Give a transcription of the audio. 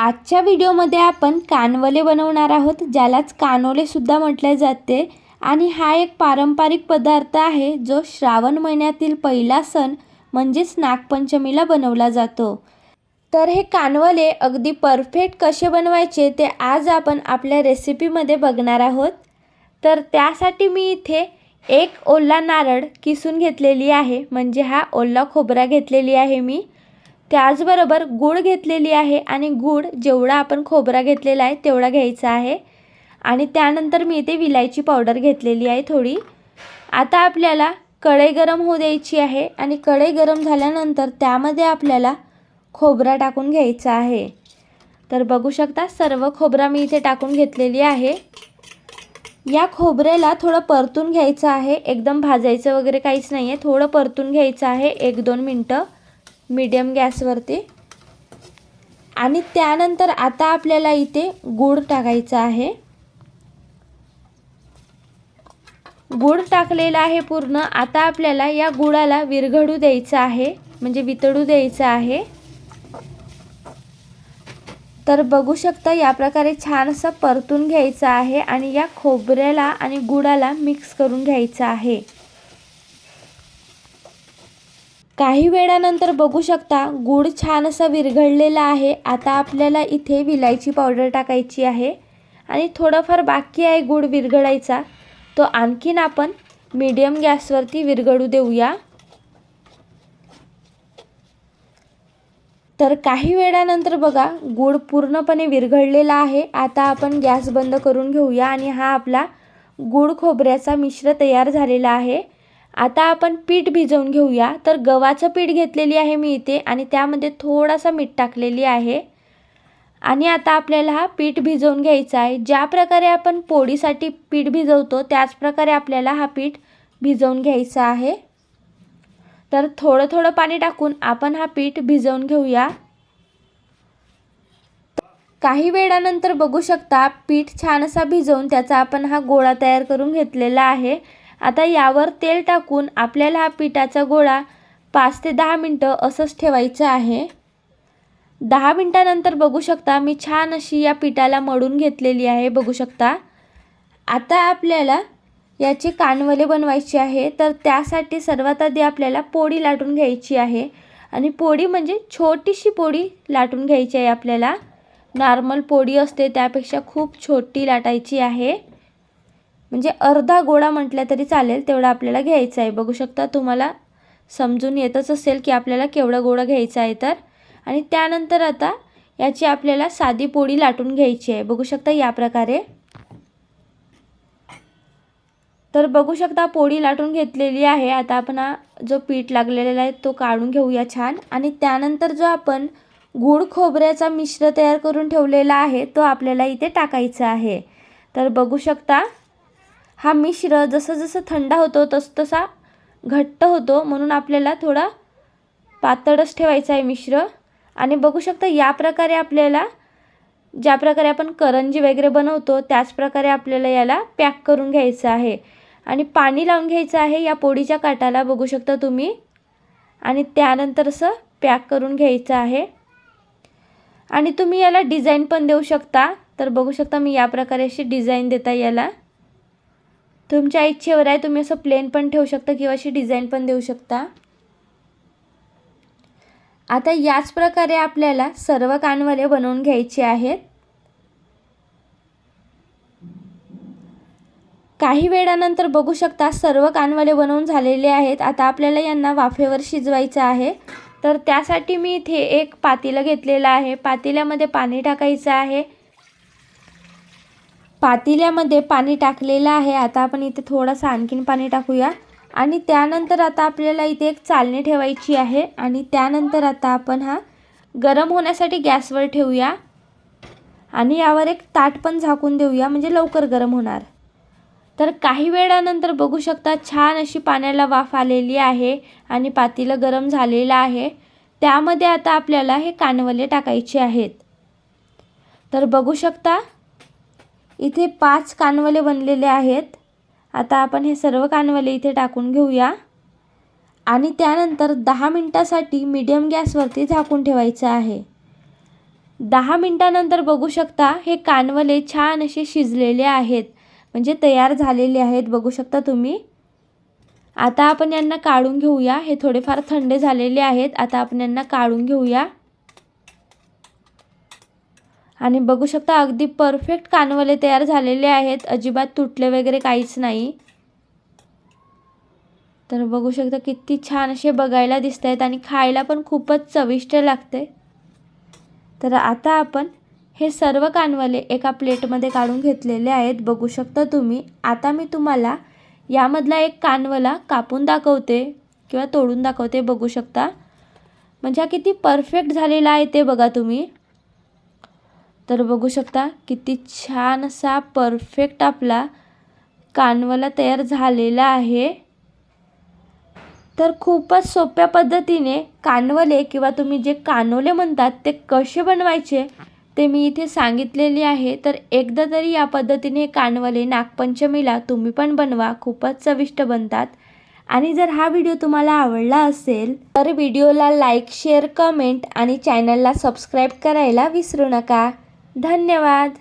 आजच्या व्हिडिओमध्ये आपण कानवले बनवणार आहोत ज्यालाच कानोलेसुद्धा म्हटले जाते. आणि हा एक पारंपरिक पदार्थ आहे जो श्रावण महिन्यातील पहिला सण म्हणजेच नागपंचमीला बनवला जातो. तर हे कानवले अगदी परफेक्ट कसे बनवायचे ते आज आपण आपल्या रेसिपीमध्ये बघणार आहोत. तर त्यासाठी मी इथे एक ओला नारळ किसून घेतलेली आहे म्हणजे हा ओला खोबरा घेतलेली आहे मी. त्याचबरोबर गूळ घेतलेली आहे आणि गूळ जेवढा आपण खोबरा घेतलेला आहे तेवढा घ्यायचा आहे. आणि त्यानंतर मी इथे विलायची पावडर घेतलेली आहे थोडी. आता आपल्याला कढई गरम होऊ द्यायची आहे आणि कढई गरम झाल्यानंतर त्यामध्ये आपल्याला खोबरा टाकून घ्यायचा आहे. तर बघू शकता सर्व खोबरा मी इथे टाकून घेतलेली आहे. या खोबऱ्याला थोडं परतून घ्यायचं आहे. एकदम भाजायचं वगैरे काहीच नाही आहे थोडं परतून घ्यायचं आहे. एक दोन मिनटं. मीडियम गॅसवरती. आणि त्यानंतर आता आपल्याला इथे गूळ टाकायचा आहे. गूळ टाकलेला आहे पूर्ण. आता आपल्याला या गुळाला विरघडू द्यायचं आहे. म्हणजे वितळू द्यायचं आहे. तर बघू शकता या प्रकारे छान असं परतून घ्यायचं आहे आणि या खोबऱ्याला आणि गुळाला मिक्स करून घ्यायचं आहे. काही वेळानंतर बघू शकता गूळ छान असा विरघळलेला आहे. आता आपल्याला इथे विलायची पावडर टाकायची आहे आणि थोडंफार बाकी आहे गूळ विरघळायचा. तो आणखीन आपण मीडियम गॅसवरती विरघळू देऊया. तर काही वेळानंतर बघा गूळ पूर्णपणे विरघळलेला आहे. आता आपण गॅस बंद करून घेऊया आणि हा आपला गूळ खोबऱ्याचा मिश्र तयार झालेला आहे. आता आपण पीठ भिजवून घेऊया. तर गव्हाचं पीठ घेतलेली आहे मी इथे आणि त्यामध्ये थोडासा मीठ टाकलेली आहे. आणि आता आपल्याला हा पीठ भिजवून घ्यायचा आहे. ज्या प्रकारे आपण पोळीसाठी पीठ भिजवतो त्याच प्रकारे आपल्याला हा पीठ भिजवून घ्यायचा आहे. तर थोडं थोडं पाणी टाकून आपण हा पीठ भिजवून घेऊया. काही वेळानंतर बघू शकता पीठ छान असा भिजवून त्याचा आपण हा गोळा तयार करून घेतलेला आहे. आता यावर तेल टाकून आपल्याला हा पिठाचा गोळा पाच ते दहा मिनटं असंच ठेवायचं आहे. दहा मिनटानंतर बघू शकता मी छान अशी या पिठाला मळून घेतलेली आहे बघू शकता. आता आपल्याला याचे कानवले बनवायचे आहे तर त्यासाठी सर्वात आधी आपल्याला पोळी लाटून घ्यायची आहे. आणि पोळी म्हणजे छोटीशी पोळी लाटून घ्यायची आहे आपल्याला. नॉर्मल पोळी असते त्यापेक्षा खूप छोटी लाटायची आहे. म्हणजे अर्धा गोळा म्हटल्या तरी चालेल तेवढा आपल्याला घ्यायचा आहे. बघू शकता तुम्हाला समजून येतच असेल की आपल्याला केवढा गोळा घ्यायचा आहे तर. आणि त्यानंतर आता याची आपल्याला साधी पोळी लाटून घ्यायची आहे. बघू शकता या प्रकारे. तर बघू शकता पोळी लाटून घेतलेली आहे. आता आपण हा जो पीठ लागलेला आहे तो काढून घेऊया छान. आणि त्यानंतर जो आपण गूळ खोबऱ्याचा मिश्र तयार करून ठेवलेला आहे तो आपल्याला इथे टाकायचा आहे. तर बघू शकता हा मिश्र जसं जसं थंड होतो तस तसा घट्ट होतो म्हणून आपल्याला थोडा पातळच ठेवायचा आहे मिश्र. आणि बघू शकता या प्रकारे आपल्याला ज्या प्रकारे आपण करंजी वगैरे बनवतो त्याच प्रकारे आपल्याला याला पॅक करून घ्यायचं आहे. आणि पाणी लावून घ्यायचं आहे या पोळीच्या काटाला बघू शकता तुम्ही. आणि त्यानंतर असं पॅक करून घ्यायचं आहे. आणि तुम्ही याला डिझाईन पण देऊ शकता. तर बघू शकता मी या प्रकारे अशी डिझाईन देता याला. तुमच्या इच्छेवर आहे तुम्ही असं प्लेन पण ठेवू शकता किंवा अशी डिझाईन पण देऊ शकता. आता याच प्रकारे आपल्याला सर्व कानवले बनवून घ्यायचे आहेत. काही वेळानंतर बघू शकता सर्व कानवले बनवून झालेले आहेत. आता आपल्याला यांना वाफेवर शिजवायचं आहे. तर त्यासाठी मी इथे एक पातेलं घेतलेलं आहे. पातेल्यामध्ये पाणी टाकायचं आहे. पातेल्यामध्ये पाणी टाकलेलं आहे. आता आपण इथे थोडंसं आणखीन पाणी टाकूया. आणि त्यानंतर आता आपल्याला इथे एक चालणी ठेवायची आहे. आणि त्यानंतर आता आपण हा गरम होण्यासाठी गॅसवर ठेवूया. आणि यावर एक ताट पण झाकून देऊया म्हणजे लवकर गरम होणार. तर काही वेळानंतर बघू शकता छान अशी पाण्याला वाफ आलेली आहे आणि पातेलं गरम झालेलं आहे. त्यामध्ये आता आपल्याला हे कानवले टाकायचे आहेत. तर बघू शकता इथे पाच कानवले बनलेले आहेत. आता आपण हे सर्व कानवले इथे टाकून घेऊया. आणि त्यानंतर दहा मिनटासाठी मीडियम गॅसवरती झाकून ठेवायचं आहे. दहा मिनटानंतर बघू शकता हे कानवले छान असे शिजलेले आहेत. म्हणजे तयार झालेले आहेत बघू शकता तुम्ही. आता आपण यांना काढून घेऊया. हे थोडेफार थंड झालेले आहेत. आता आपण यांना काढून घेऊया. आणि बघू शकता अगदी परफेक्ट कानवले तयार झालेले आहेत. अजिबात तुटले वगैरे काहीच नाही. तर बघू शकता किती छान असे बघायला दिसत आहेत आणि खायला पण खूपच चविष्ट लागते. तर आता आपण हे सर्व कानवले एका प्लेटमध्ये काढून घेतलेले आहेत. बघू शकता तुम्ही आता मी तुम्हाला यामधला एक कानवला कापून दाखवते किंवा तोडून दाखवते बघू शकता. म्हणजे हा किती परफेक्ट झालेला आहे ते बघा तुम्ही. तर बघू शकता किती छान असा परफेक्ट आपला कानवला तयार झालेला आहे. तर खूपच सोप्या पद्धतीने कानवले किंवा तुम्ही जे कानवले म्हणतात ते कसे बनवायचे ते मी इथे सांगितलेले आहे. तर एकदा तरी या पद्धतीने कानवले नागपंचमीला तुम्ही पण बनवा खूपच चविष्ट बनतात. आणि जर हा व्हिडिओ तुम्हाला आवडला असेल तर व्हिडिओला लाईक शेअर कमेंट आणि चॅनलला सबस्क्राईब करायला विसरू नका. धन्यवाद.